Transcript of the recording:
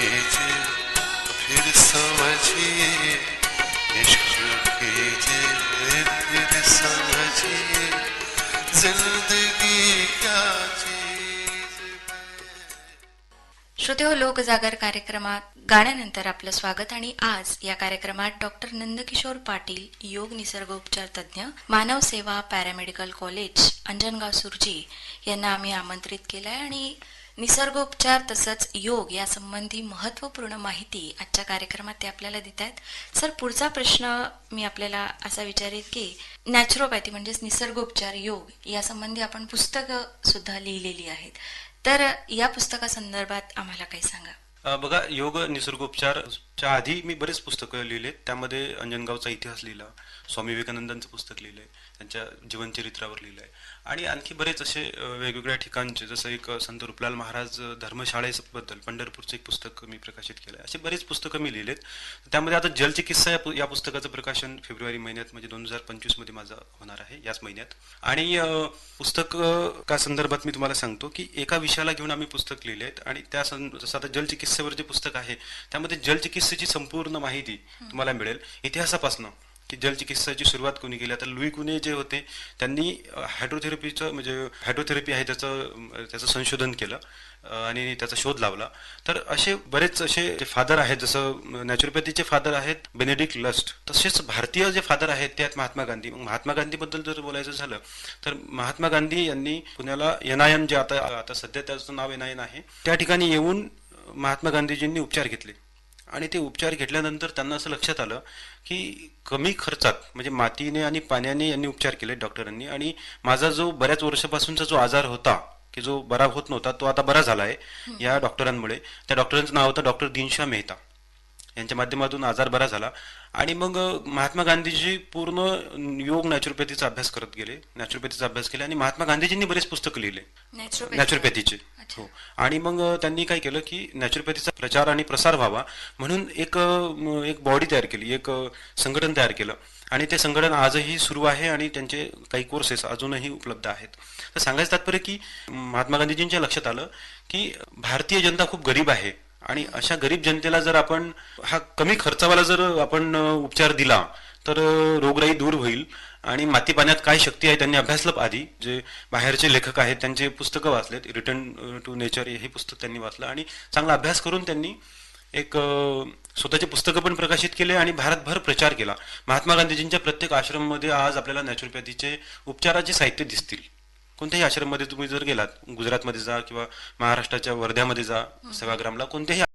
कीजिए फिर समझिए इश्क कीजिए फिर समझिए जिंदगी क्या श्रोते हो लोकजागर कार्यक्रमात गाण्यानंतर आपलं स्वागत आणि आज या कार्यक्रमात डॉक्टर नंदकिशोर पाटील योग निसर्गोपचार तज्ज्ञ मानव सेवा पॅरामेडिकल कॉलेज अंजनगाव सुरजी यांना आम्ही आमंत्रित केलं आहे आणि निसर्गोपचार तसंच योग या संबंधी महत्त्वपूर्ण माहिती आजच्या कार्यक्रमात ते आपल्याला देत आहेत. सर पुढचा प्रश्न मी आपल्याला असा विचारेल की नॅचरोपॅथी म्हणजेच निसर्गोपचार योग या संबंधी आपण पुस्तकं सुद्धा लिहिलेली आहेत. तर या पुस्तकासंदर्भात आम्हाला काही सांगा. बघा योग च्या आधी मी बरेच पुस्तकं लिहिले. त्यामध्ये अंजनगावचा इतिहास लिहिला स्वामी विवेकानंदांचं पुस्तक लिहिलंय त्यांच्या जीवनचरित्रावर लिहिलंय. आणि आणखी बरेच असे वेगवेगळ्या ठिकाणचे जसं एक संत रूपलाल महाराज धर्मशाळेबद्दल पंढरपूरचं एक पुस्तक मी प्रकाशित केलंय. असे बरेच पुस्तकं मी लिहिलेत. त्यामध्ये आता जलचिकित्सा या पु- या पुस्तकाचं प्रकाशन फेब्रुवारी महिन्यात म्हणजे दोन हजार पंचवीसमध्ये माझं होणार आहे याच महिन्यात. आणि पुस्तक का संदर्भात मी तुम्हाला सांगतो की एका विषयाला घेऊन आम्ही पुस्तक लिहिले आहेत आणि त्या सं- जसं आता जलचिकित्सेवर जे पुस्तक आहे त्यामध्ये किस्सेची संपूर्ण माहिती तुम्हाला मिळेल. इतिहासापासून की जलचिकित्साची सुरुवात कोणी केली आता लुई कुने जे होते त्यांनी हायड्रोथेरपीचं म्हणजे हायड्रोथेरपी आहे त्याचं त्याचं संशोधन केलं आणि त्याचा शोध लावला. तर असे बरेच असे जे फादर आहेत जसं नॅचरोपॅथीचे फादर आहेत बेनेडिक्ट लस्ट तसेच भारतीय जे फादर आहेत ते आहेत महात्मा गांधी. मग महात्मा गांधीबद्दल जर बोलायचं झालं तर महात्मा गांधी यांनी पुण्याला एनआयएम जे आता आता सध्या त्याचं नाव एनआयएन आहे त्या ठिकाणी येऊन महात्मा गांधीजींनी उपचार घेतले. आणि ते उपचार घेतल्यानंतर त्यांना असं लक्षात आलं की कमी खर्चात म्हणजे मातीने आणि पाण्याने यांनी उपचार केले डॉक्टरांनी. आणि माझा जो बऱ्याच वर्षापासूनचा जो आजार होता की जो बरा होत नव्हता तो आता बरा झाला आहे या डॉक्टरांमुळे. त्या डॉक्टरांचं नाव होतं डॉक्टर दिनशा मेहता. यांच्या माध्यमातून आजार बरा झाला. आणि मग महात्मा गांधीजी पूर्ण योग नॅचरोपॅथीचा अभ्यास करत गेले. नॅचरोपॅथीचा अभ्यास केला आणि महात्मा गांधीजींनी बरेच पुस्तकं लिहिले. नॅचरोपॅथी नॅचरोपॅथीचे. हो. आणि मग त्यांनी काय केलं की नॅचरोपॅथीचा प्रचार आणि प्रसार व्हावा म्हणून एक एक बॉडी तयार केली एक संघटन तयार केलं. आणि ते संघटन आजही सुरू आहे आणि त्यांचे काही कोर्सेस अजूनही उपलब्ध आहेत. तर सांगायचं तात्पर्य की महात्मा गांधीजींच्या लक्षात आलं की भारतीय जनता खूप गरीब आहे. आणि अशा गरीब जनतेला जर आपण हा कमी खर्चावाला जर आपण उपचार दिला तर रोगराई दूर होईल. आणि माती पाण्यात काय शक्ती आहे त्यांनी अभ्यासलं आधी जे बाहेरचे लेखक आहेत त्यांचे पुस्तकं वाचलेत रिटर्न टू नेचर हे पुस्तक त्यांनी वाचलं. आणि चांगला अभ्यास करून त्यांनी एक स्वतःचे पुस्तकं पण प्रकाशित केले आणि भारतभर प्रचार केला. महात्मा गांधीजींच्या प्रत्येक आश्रममध्ये आज आपल्याला नॅचरोपॅथीचे उपचाराचे साहित्य दिसतील. कोणत्याही आश्रममध्ये तुम्ही जर गेलात गुजरातमध्ये जा किंवा महाराष्ट्राच्या वर्ध्यामध्ये जा सेवाग्रामला कोणत्याही